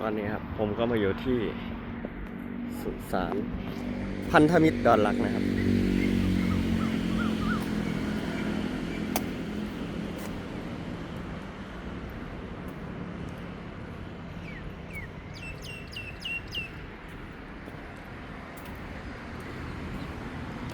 ตอนนี้ครับ ผมก็มาอยู่ที่สุสานพันธมิตรดอนรักนะครับ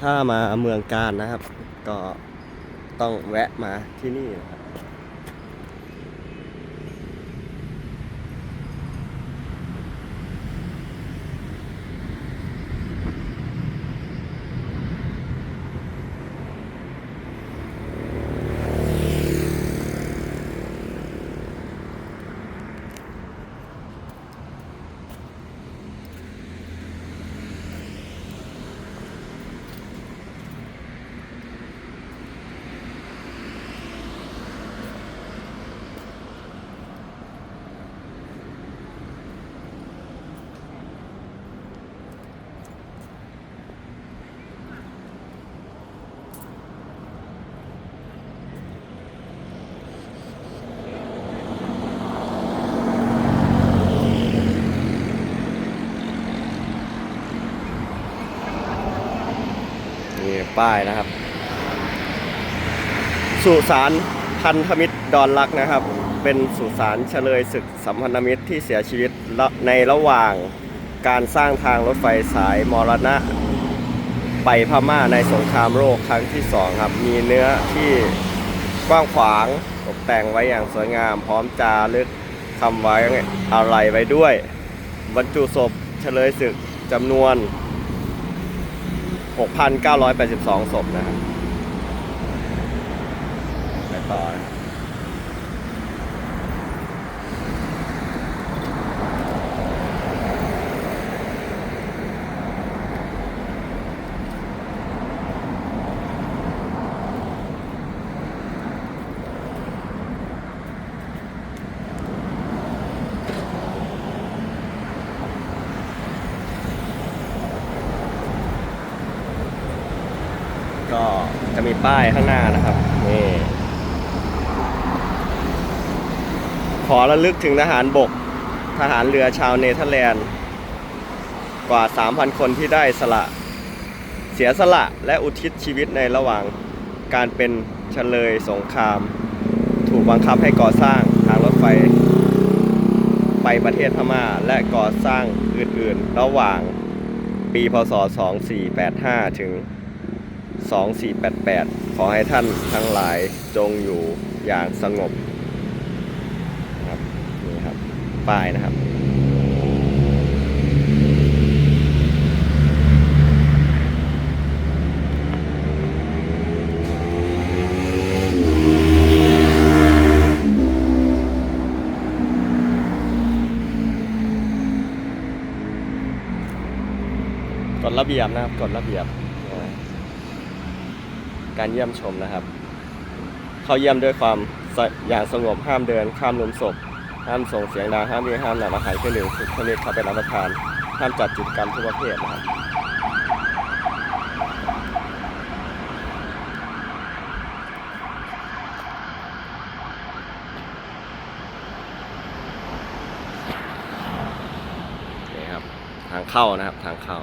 ถ้ามาเมืองการนะครับ ก็ต้องแวะมาที่นี่นะครับ นี่ ป้ายนะครับ สุสานพันธมิตรดอนรักนะครับ เป็นสุสานเฉลยศึกสัมพันธมิตรที่เสียชีวิตในระหว่างการสร้างทางรถไฟสายมรณะ ไปพม่าในสงครามโลกครั้งที่สองครับ มีเนื้อที่กว้างขวางตกแต่งไว้อย่างสวยงาม พร้อมจารึกคำไว้อะไรไว้ด้วย บรรจุศพเฉลยศึกจำนวน 6,982ศพนะครับไปต่อ จะมีป้ายข้างหน้านะครับนี่ขอระลึกถึงทหารบก ทหารเรือชาวเนเธอร์แลนด์ กว่า 3,000 คนที่ได้สละ เสียสละและอุทิศชีวิตในระหว่างการเป็นเฉลยสงคราม ถูกบังคับให้ก่อสร้างทางรถไฟไปประเทศพม่าและก่อสร้างอื่นๆ ระหว่างปีพศ 2485 ถึง 2488 ขอให้ท่านทั้งหลายจงอยู่อย่างสงบนะครับนี่ครับป้ายนะครับกฎระเบียบนะครับกฎระเบียบ การเยี่ยมชมนะครับ เข้าเยี่ยมด้วยความอย่างสงบห้ามเดินข้ามหลุมศพ ห้ามส่งเสียงดังห้ามมีห้ามนำอาหารเครื่องดื่มทุกชนิดเข้าไปรับประทาน ห้ามจัดกิจกรรมทุกประเภทนะครับนี่ครับทางเข้านะครับทางเข้า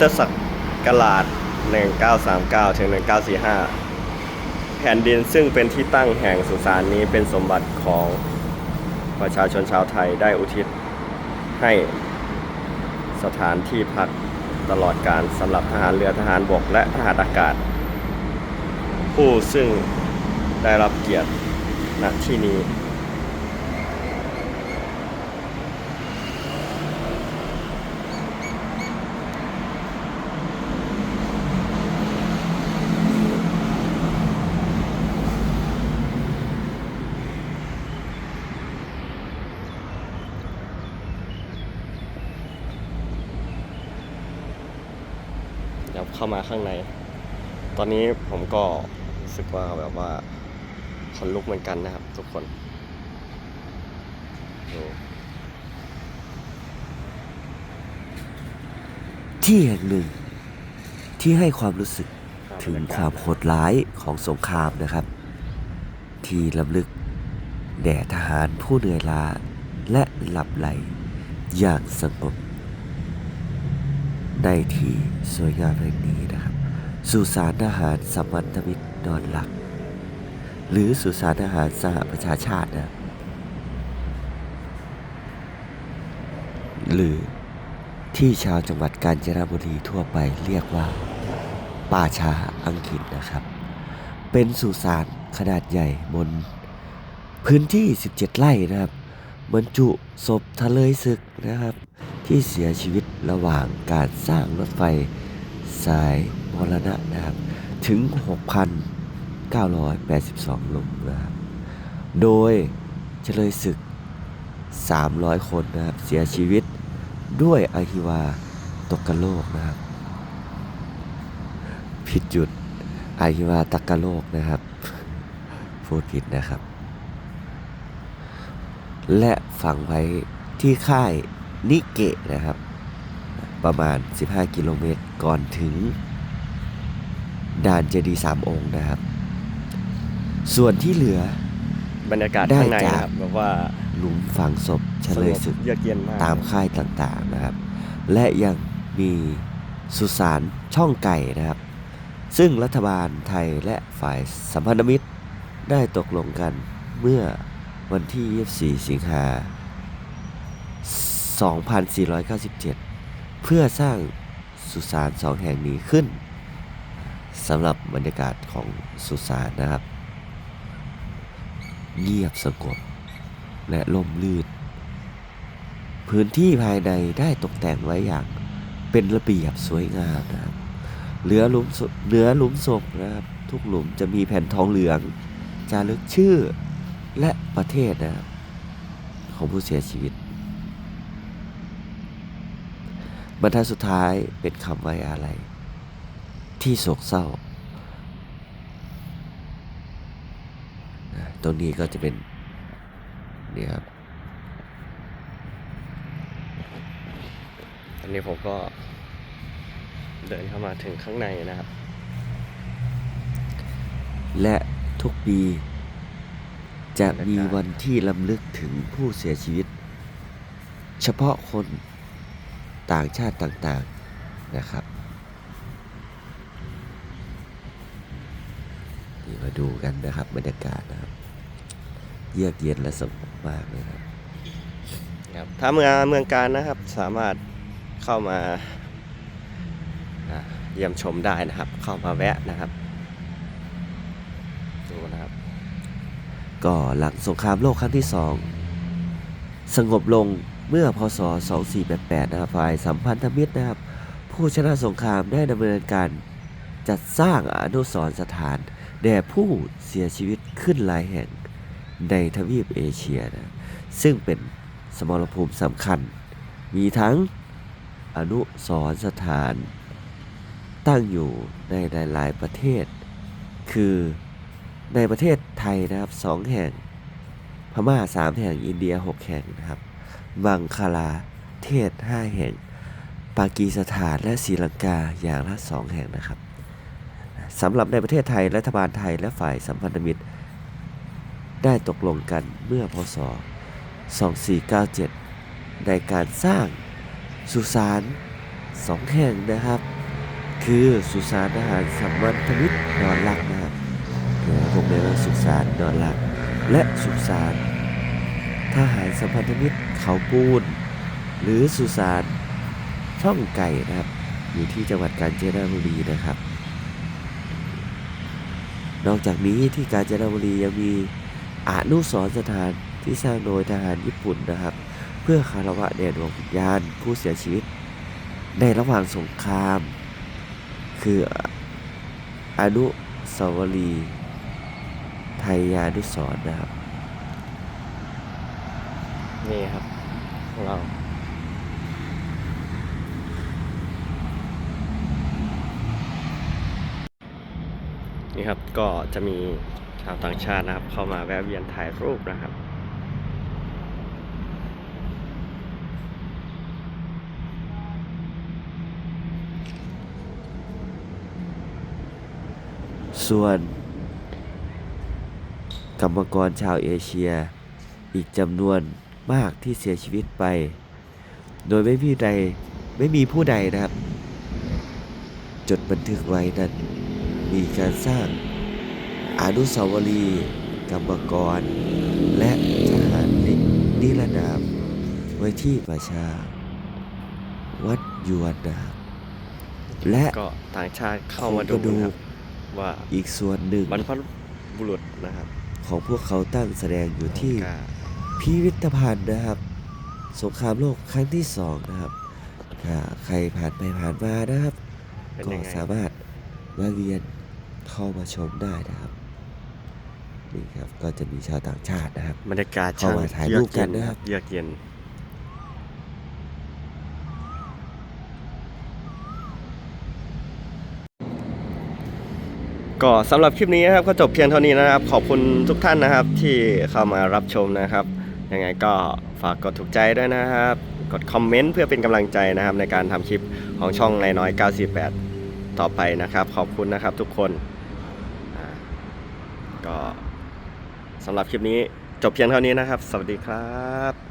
คริดศักราช1939ถึง1945 แผ่นดินซึ่งเป็นที่ตั้งแห่งสุสานนี้เป็นสมบัติของประชาชนชาวไทยได้อุทิศให้สถานที่พักตลอดการสำหรับทหารเรือทหารบกและทหารอากาศ ผู้ซึ่งได้รับเกียรติณที่นี้ เดี๋ยวเข้ามาข้างใน ตอนนี้ผมก็รู้สึกว่าแบบว่าขนลุกเหมือนกันนะครับ ทุกคนดูที่แห่งหนึ่ง ที่ให้ความรู้สึกภพถึงบรรยกศความโหดร้ายของสงครามนะครับ ที่ลำลึกแด่ทหารผู้เหนื่อยล้าและหลับไหลอย่างสงบ ในที่สวยงามแห่งนี้นะครับสุสานทหารสัมพันธมิตรนอนหลับหรือสุสานทหารสหประชาชาตินะหรือที่ชาวจังหวัดกาญจนบุรีทั่วไปเรียกว่า ป่าช้าอังกฤษนะครับ เป็นสุสานขนาดใหญ่บนพื้นที่ 17 ไร่นะครับบรรจุศพทะเลยศึกนะครับ ที่เสียชีวิตระหว่างการสร้างรถไฟสายมรณะนะครับ ถึง 6,982ลมนะครับ โดยเฉลยศึก 300 คนนะครับ เสียชีวิตด้วยอาฮิวาตกกะโลกนะครับ ผิดจุดอาฮิวาตกกะโลกนะครับ พูดผิดนะครับ และฝังไว้ที่ค่าย นิเกะนะครับ ประมาณ 15 กิโลเมตรก่อนถึงด่านเจดีย์สามองค์นะครับ ส่วนที่เหลือบรรยากาศได้ข้างในจากนะครับแบบว่าหลุมฝังศพเฉลยศึกเยือกเย็นมากตามค่ายต่างๆนะครับ และยังมีสุสานช่องไก่นะครับ ซึ่งรัฐบาลไทยและฝ่ายสัมพันธมิตรได้ตกลงกันเมื่อวันที่ 24 สิงหา 2497 เพื่อสร้างสุสานสองแห่งนี้ขึ้นสำหรับบรรยากาศของสุสานนะครับ เงียบสงบและล่มลื่น พื้นที่ภายในได้ตกแต่งไว้อย่างเป็นระเบียบสวยงามนะครับเหลือหลุมเหลือหลุมศพนะครับ ทุกหลุมจะมีแผ่นทองเหลืองจารึกชื่อและประเทศนะครับของผู้เสียชีวิต บรรทัดสุดท้ายเป็นคำไว้อะไร ที่โศกเศร้านะตรงนี้ก็จะเป็นเนี่ยครับ อันนี้ผมก็เดินเข้ามาถึงข้างในนะครับ และทุกปีจะมีบรรยากาศวันที่ลำลึกถึงผู้เสียชีวิต เฉพาะคน ต่างชาติต่างๆนะครับนี่มาดูกันนะครับบรรยากาศนะครับเยือกเย็นและสงบมากเลยครับครับถ้าเมืองเมืองการนะครับสามารถเข้ามาอ่าเยี่ยมชมได้นะครับ เข้ามาแวะนะครับดูนะครับ ก็หลังสงครามโลกครั้งที่สองสงบลง เมื่อพศ 2488 นะครับฝ่ายสัมพันธมิตรนะครับ ผู้ชนะสงครามได้ดำเนินการจัดสร้างอนุสรณ์สถาน แด่ผู้เสียชีวิตขึ้นหลายแห่งในทวีปเอเชียนะซึ่งเป็นสมรภูมิสำคัญ มีทั้งอนุสรณ์สถาน ตั้งอยู่ในหลาย ๆ ประเทศ คือในประเทศไทยนะครับสองแห่ง พม่าสามแห่ง อินเดียหกแห่งนะครับ บังคลาเทศห้าแห่ง ปากีสถานและศรีลังกาอย่างละสองแห่งนะครับสำหรับในประเทศไทยรัฐบาลไทยและฝ่ายสัมพันธมิตร ได้ตกลงกันเมื่อพศ 2497 ในการสร้างสุสานสองแห่งนะครับ คือสุสานทหารสัมพันธมิตรนอนรักนะครับเดี๋ยวผมเรียกว่าสุสานนอนรัก และสุสาน ทหารสัมพันธมิตรเขาปูน หรือสุสานช่องไก่นะครับ อยู่ที่จังหวัดกาญจนบุรีนะครับ นอกจากนี้ที่กาญจนบุรียังมีอนุสรสถานที่สร้างโดยทหารญี่ปุ่นนะครับ เพื่อคารวะแด่ดวงวิญญาณผู้เสียชีวิต ในระหว่างสงคราม คืออนุสาวรีย์ไทยานุสรณ์นะครับ นี่ครับของเรานี่ครับก็จะมีชาวต่างชาตินะครับ เข้ามาแวะเวียนถ่ายรูปนะครับ ส่วนกรรมกรชาวเอเชีย อีกจำนวน มากที่เสียชีวิตไป โดยไม่มีใดไม่มีผู้ใดนะครับ จดบันทึกไว้นั้น มีการสร้างอนุสาวรีย์กรรมกร และทหารนิรนามไว้ที่ประชา วัดยวนนะครับและก็ต่างชาติเข้ามาดูนะครับว่าอีกส่วนหนึ่งบรรพบุรุษนะครับ ของพวกเขาตั้งแสดงอยู่ที่กล้า พิพิธภัณฑ์นะครับ สงครามโลกครั้งที่สองนะครับถ้าใครผ่านไปผ่านมานะครับ เป็นก็ยังไง สามารถแวะเวียนเข้ามาชมได้นะครับนี่ครับก็จะมีชาวต่างชาตินะครับ บรรยากาศเข้ามาถ่ายรูปกันนะครับ เยือกเย็น ก็สำหรับคลิปนี้นะครับก็จบเพียงเท่านี้นะครับ ขอบคุณทุกท่านนะครับที่เข้ามารับชมนะครับ ยังไงก็ฝากกดถูกใจด้วยนะครับ กดคอมเมนต์เพื่อเป็นกำลังใจนะครับ ในการทำคลิปของช่องนายน้อย 948 ต่อไปนะครับ ขอบคุณนะครับทุกคนก็สำหรับคลิปนี้จบเพียงเท่านี้นะครับ สวัสดีครับ